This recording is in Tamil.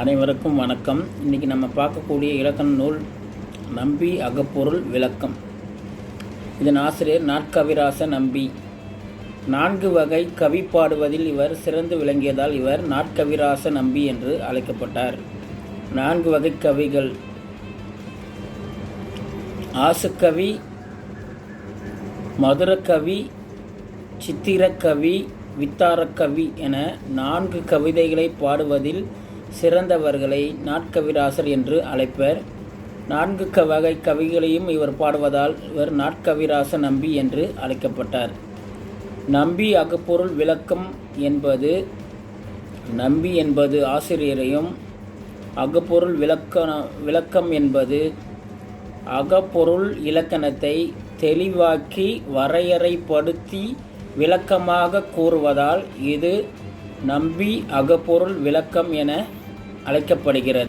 அனைவருக்கும் வணக்கம். இன்றைக்கி நம்ம பார்க்கக்கூடிய இலக்கண நூல் நம்பி அகப்பொருள் விளக்கம். இதன் ஆசிரியர் நாட்கவிராச நம்பி. நான்கு வகை கவி பாடுவதில் இவர் சிறந்து விளங்கியதால் இவர் நாட்கவிராச நம்பி என்று அழைக்கப்பட்டார். நான்கு வகை கவிகள். ஆசுக்கவி மதுரக்கவி சித்திரக்கவி வித்தாரக்கவி என நான்கு கவிதைகளை பாடுவதில் சிறந்தவர்களை நாட்கவிராசர் என்று அழைப்பர். நான்கு க வகை கவிகளையும் இவர் பாடுவதால் இவர் நாட்கவிராச நம்பி என்று அழைக்கப்பட்டார். நம்பி அகப்பொருள் விளக்கம் என்பது நம்பி என்பது ஆசிரியரையும் அகப்பொருள் விளக்க விளக்கம் என்பது அகப்பொருள் இலக்கணத்தை தெளிவாக்கி வரையறைப்படுத்தி விளக்கமாக கூறுவதால் இது நம்பி அகப்பொருள் விளக்கம் என அழைக்கப்படுகிறது.